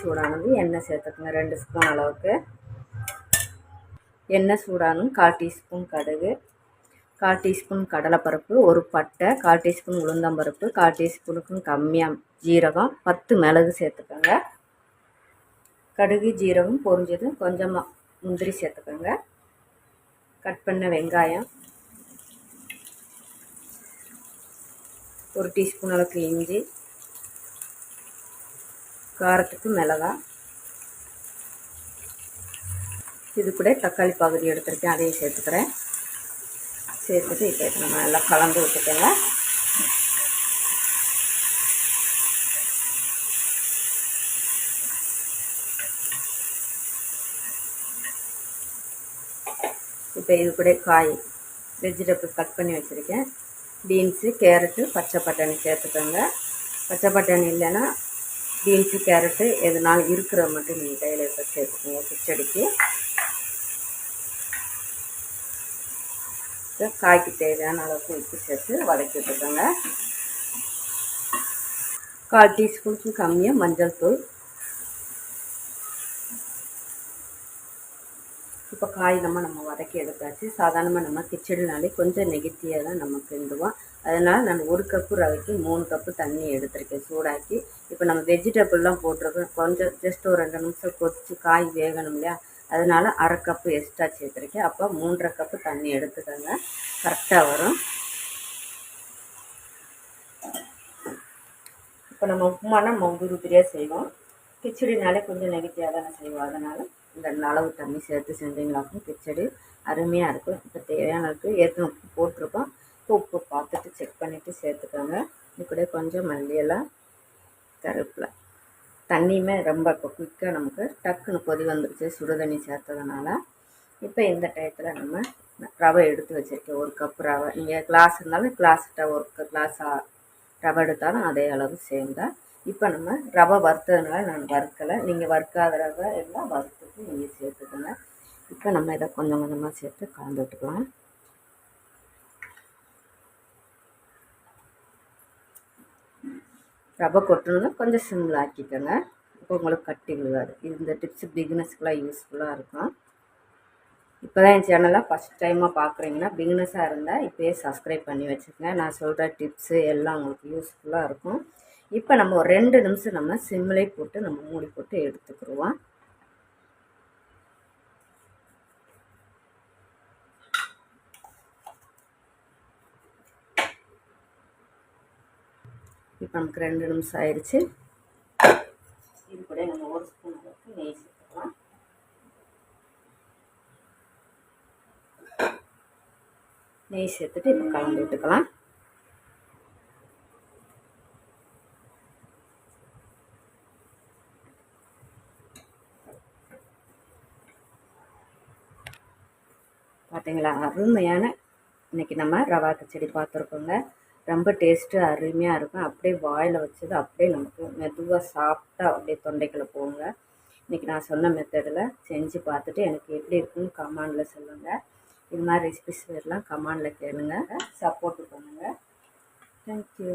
சூடானது எண்ணெய் சேர்த்துக்குங்க. ரெண்டு ஸ்பூன் அளவுக்கு. எண்ணெய் சூடானும் கால் டீஸ்பூன் கடுகு கால் டீஸ்பூன் கடலைப்பருப்பு ஒரு பட்டை கால் டீஸ்பூன் உளுந்தம்பருப்பு கால் டீஸ்பூனுக்கும் கம்மியாக ஜீரகம் பத்து மிளகு சேர்த்துக்கோங்க. கடுகு ஜீரகம் பொரிஞ்சதும் கொஞ்சமாக முந்திரி சேர்த்துக்கோங்க. கட் பண்ண வெங்காயம். ஒரு டீஸ்பூன் அளவுக்கு இஞ்சி. காரத்துக்கு மிளகா. இது கூட தக்காளி பகுதி எடுத்துருக்கேன் அதையும் சேர்த்துக்கிறேன். சேர்த்துட்டு இப்போ நம்ம நல்லா கலந்து விட்டுக்கோங்க. இப்போ இது கூட காய் வெஜிடபிள் கட் பண்ணி வச்சுருக்கேன். பீன்ஸு கேரட்டு பச்சை பட்டாணி சேர்த்துக்கோங்க. பச்சை பட்டாணி இல்லைன்னா பீன்ஸு கேரட்டு எதுனாலும் இருக்கிற மட்டும் நீங்கள் கையில் இப்போ சேர்த்துக்கோங்க கிச்சடிக்கு காய்க்கு தேவையான அளவுக்கு உப்பு சேர்த்து வதக்கி விட்டுக்கோங்க. கால் டீஸ்பூனுக்கு கம்மியாக மஞ்சள் தூள். இப்போ காய் நம்ம நம்ம வதக்கி எடுத்தாச்சு. சாதாரணமாக நம்ம கிச்சடினாலே கொஞ்சம் நெகட்டிவாக தான் நம்ம கிண்டுவோம். அதனால் நான் ஒரு கப்பு ரவைக்கு மூணு கப்பு தண்ணி எடுத்திருக்கேன். சூடாக்கி இப்போ நம்ம வெஜிடபிள்லாம் போட்டிருக்கோம். கொஞ்சம் ஜஸ்ட் ஒரு ரெண்டு நிமிஷம் கொதித்து காய் வேகணும் இல்லையா? அதனால் அரை கப்பு எக்ஸ்ட்ரா சேர்த்துருக்கேன். அப்போ மூன்றரை கப்பு தண்ணி எடுத்துக்கோங்க. கரெக்டாக வரும். இப்போ நம்ம உப்புமானா மொங்கு உதிரியாக செய்வோம். கிச்சடினாலே கொஞ்சம் நெகட்டிவாக தானே செய்வோம். அதனால் இந்த அளவு தண்ணி சேர்த்து செஞ்சீங்களாக்கும் கிச்சடி அருமையாக இருக்கும். இப்போ தேவையான அளவுக்கு ஏற்கனவே உப்பு போட்டிருக்கோம். இப்போ உப்பு பார்த்துட்டு செக் பண்ணிவிட்டு சேர்த்துக்கோங்க. இது கூட கொஞ்சம் மல்லியெல்லாம் கருவேப்பிலை தண்ணியுமே ரொம்ப இப்போ குயிக்காக நமக்கு டக்குன்னு கொதி வந்துருச்சு சுடு தண்ணி சேர்த்ததுனால. இப்போ இந்த டயத்தில் நம்ம ரவை எடுத்து வச்சுருக்கேன். ஒரு கப் ரவை. நீங்கள் கிளாஸ் இருந்தாலும் கிளாஸ்கிட்ட ஒரு கிளாஸ் ரவை எடுத்தாலும் அதே அளவு சேர்ந்தால் இப்போ நம்ம ரவை வறுத்ததுனால நான் வறுக்கலை. நீங்கள் வறுக்காத ரவை எல்லாம் வறுத்துட்டு நீங்கள் சேர்த்துக்கோங்க. இப்போ நம்ம இதை கொஞ்சம் கொஞ்சமாக சேர்த்து கலந்து ரவை கொட்டணுன்னா கொஞ்சம் சிம்மில் ஆக்கிக்கோங்க. இப்போ உங்களுக்கு கட்டி விழுவாது இந்த டிப்ஸ் பிகினஸ்க்கெலாம் யூஸ்ஃபுல்லாக இருக்கும். இப்போ தான் என் சேனலை ஃபஸ்ட் டைமாக பார்க்குறீங்கன்னா பிகினஸாக இருந்தால் இப்போயே சப்ஸ்கிரைப் பண்ணி வச்சுக்கோங்க. நான் சொல்கிற டிப்ஸு எல்லாம் உங்களுக்கு யூஸ்ஃபுல்லாக இருக்கும். இப்போ நம்ம ஒரு ரெண்டு நிமிஷம் நம்ம சிம்மிலே போட்டு நம்ம மூடி போட்டு எடுத்துக்கிடுவோம். இப்போ நமக்கு ரெண்டு நிமிஷம் ஆயிடுச்சு இது கூட நம்ம ஒரு ஸ்பூன் அளவுக்கு நெய் சேர்த்துக்கலாம். நெய் சேர்த்துட்டு இப்போ கலந்து விட்டுக்கலாம். பார்த்தீங்களா அருமையான இன்றைக்கி நம்ம ரவா கச்சடி பார்த்துருக்கோங்க. ரொம்ப டேஸ்ட்டு அருமையாக இருக்கும். அப்படியே வாயில் வச்சது அப்படியே நமக்கு மெதுவாக சாப்பிட்டா அப்படியே தொண்டைக்குள்ளே போங்க. இன்றைக்கி நான் சொன்ன மெத்தடில் செஞ்சு பார்த்துட்டு எனக்கு எப்படி இருக்குன்னு கமாண்டில் சொல்லுங்கள் இது மாதிரி ரெசிபிஸ் எல்லாம் கமாண்டில் கேளுங்கள் சப்போர்ட்டு பண்ணுங்கள் தேங்க்யூ